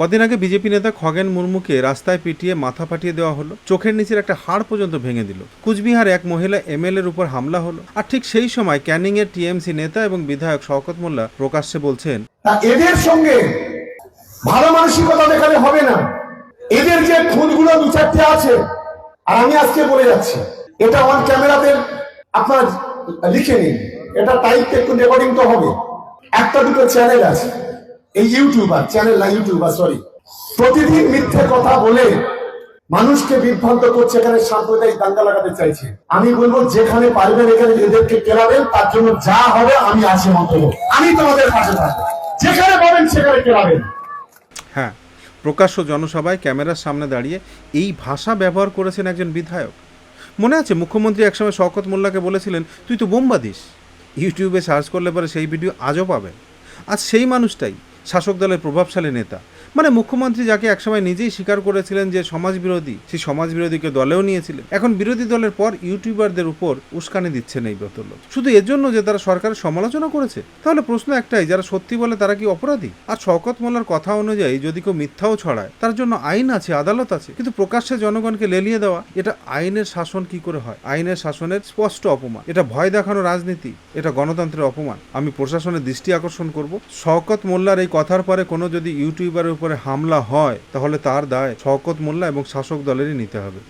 কদিন আগে বিজেপি নেতা খগেন মুর্মুকে রাস্তায় পিটিয়ে মাথা ফাটিয়ে দেওয়া হলো। চোখের নিচের একটা হাড় পর্যন্ত ভেঙে দিল। কুচবিহার এক মহিলা এমএলএর উপর হামলা হলো। আর ঠিক সেই সময় ক্যানিং এর টিএমসি নেতা এবং বিধায়ক শওকত মোল্লা প্রকাশ্যে বলছেন এদের সঙ্গে ভালো মানসিকতা দেখালে হবে না। এদের যে খুনগুলো দু আছে, আর আমি আজকে বলে যাচ্ছি, এটা অন ক্যামেরাতে আপনার লিখে নিন। এটা টাইপ একটু রেকর্ডিং তো হবে। একটা দুটো চ্যানেল আছে। এই ইউটিউবার চ্যানেল না ইউটিউবার সরি প্রতিদিন মিথ্যে কথা বলে মানুষকে বিভ্রান্ত করছে এখানে সাম্প্রদায়িক দাঙ্গা লাগাতে চাইছে। আমি বলব, যেখানে পারবেন এখানে এদেরকে কেলাবেন তার জন্য যা হবে আমি আছি মন্তব্য আমি তোমাদের পাশে থাকব। যেখানে পাবেন সেখানে কেলাবেন হ্যাঁ প্রকাশ্য জনসভায় ক্যামেরার সামনে দাঁড়িয়ে এই ভাষা ব্যবহার করেছেন একজন বিধায়ক। মনে আছে, মুখ্যমন্ত্রী একসময় শওকত মোল্লাকে বলেছিলেন, তুই তো বোম্বা দিস ইউটিউবে সার্চ করলে পরে সেই ভিডিও আজও পাবেন। আর সেই মানুষটাই শাসক দলের প্রভাবশালী নেতা। মানে মুখ্যমন্ত্রী যাকে একসময় নিজেই স্বীকার করেছিলেন যে সমাজ বিরোধী, সেই সমাজ বিরোধীকে দলেও নিয়েছিলেন। এখন বিরোধী দলের পর ইউটিউবারদের উপর উস্কানি দিচ্ছেন এই লোক শুধু এর জন্য যে তারা সরকারের সমালোচনা করেছে? তাহলে প্রশ্ন একটাই, যারা সত্যি বলে তারা কি অপরাধী? আর শওকত মোল্লার কথা অনুযায়ী যদি কেউ মিথ্যাও ছড়ায়, তার জন্য আইন আছে, আদালত আছে। কিন্তু প্রকাশ্যে জনগণকে লেলিয়ে দেওয়া, এটা আইনের শাসন কি করে হয়? আইনের শাসনের স্পষ্ট অপমান। এটা ভয় দেখানো রাজনীতি, এটা গণতন্ত্রের অপমান। আমি প্রশাসনের দৃষ্টি আকর্ষণ করব। শওকত মোল্লার এই কথার পরে কোনো যদি ইউটিউবারের উপরে হামলা হয় তাহলে তার দায় শওকত মোল্লা এবং শাসক দলেরই নিতে হবে।